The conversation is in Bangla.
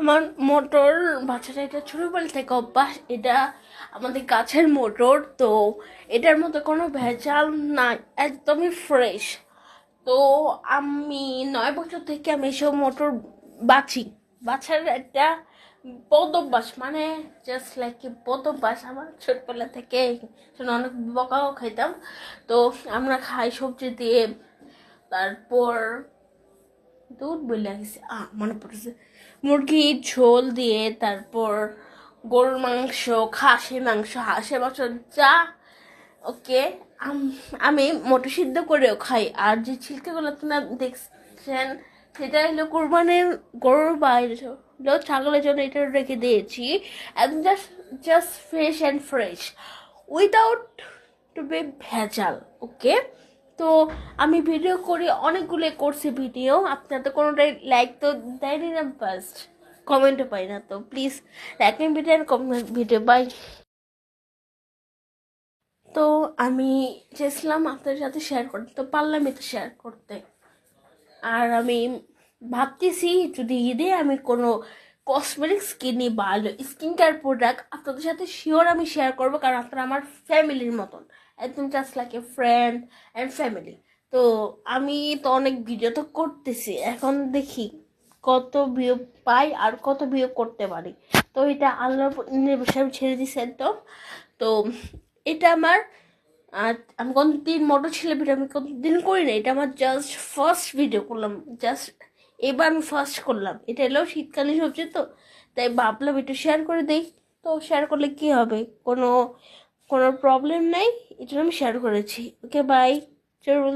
আমার মোটর, বাচ্চাটা এটা ছোটোবেলা থেকে অভ্যাস, এটা আমাদের গাছের মোটর, তো এটার মধ্যে কোনো ভেজাল নাই, একদমই ফ্রেশ তো আমি নয় বছর থেকে আমি এসব মোটর বাঁচি বাছার একটা পদভ্যাস মানে জাস্ট লাইক পদভ্যাস আমার ছোটবেলা থেকে অনেক বকাও খাইতাম। তো আমরা খাই সবজি দিয়ে, তারপর দুধ বলে গেছে। আ, মনে পড়েছে। মুরগির ঝোল দিয়ে তারপর গরুর মাংস, খাসির মাংস, হাঁসের মাংস যা, ওকে, আমি মোটর সিদ্ধ করেও খাই। আর যে ছিলকেগুলো আপনারা দেখছেন, সেটা হলো কোরবানির গরুর বাইরে ছাগলের জন্য এটা রেখে দিয়েছি। একদম just just fresh and fresh without to be ভেজাল ওকে তো আমি ভিডিও করি, অনেকগুলো করছি ভিডিও আপনার তো কোনোটাই লাইক তো দেয়নি না ফার্স্ট কমেন্টও পাই না, তো প্লিজ লাইক ভিডিও আর কমেন্ট ভিডিও বাই তো আমি চেয়েছিলাম আপনার সাথে শেয়ার করতে, তো পারলাম এটা শেয়ার করতে। আর আমি ভাবতেছি যদি ঈদে আমি কোনো কসমেটিক্স কিনি বা স্কিন কেয়ার প্রোডাক্ট আপনাদের সাথে শিওর আমি শেয়ার করব, কারণ আপনারা আমার ফ্যামিলির মতন। একদম just like a friend and family তো আমি তো অনেক ভিডিও তো করতেছি। এখন দেখি কত ভিউ পাই আর কত ভিউ করতে পারি। তো এটা আল্লাহর নির্ভরশীল, আমি ছেড়ে দিছি একদম। তো এটা আমার, আর আমি কোনদিন মোটর ছেলে ভিডিও আমি কোনদিন করি না এটা আমার জাস্ট ফার্স্ট ভিডিও করলাম। জাস্ট এবার আমি ফার্স্ট করলাম। এটা এলেও শীতকালীন সবজি তো, তাই ভাবলাম একটু শেয়ার করে দিই। তো শেয়ার করলে কি হবে? কোনো কোনো প্রবলেম নেই। এটা আমি শেয়ার করেছি। ওকে বাই চলুন।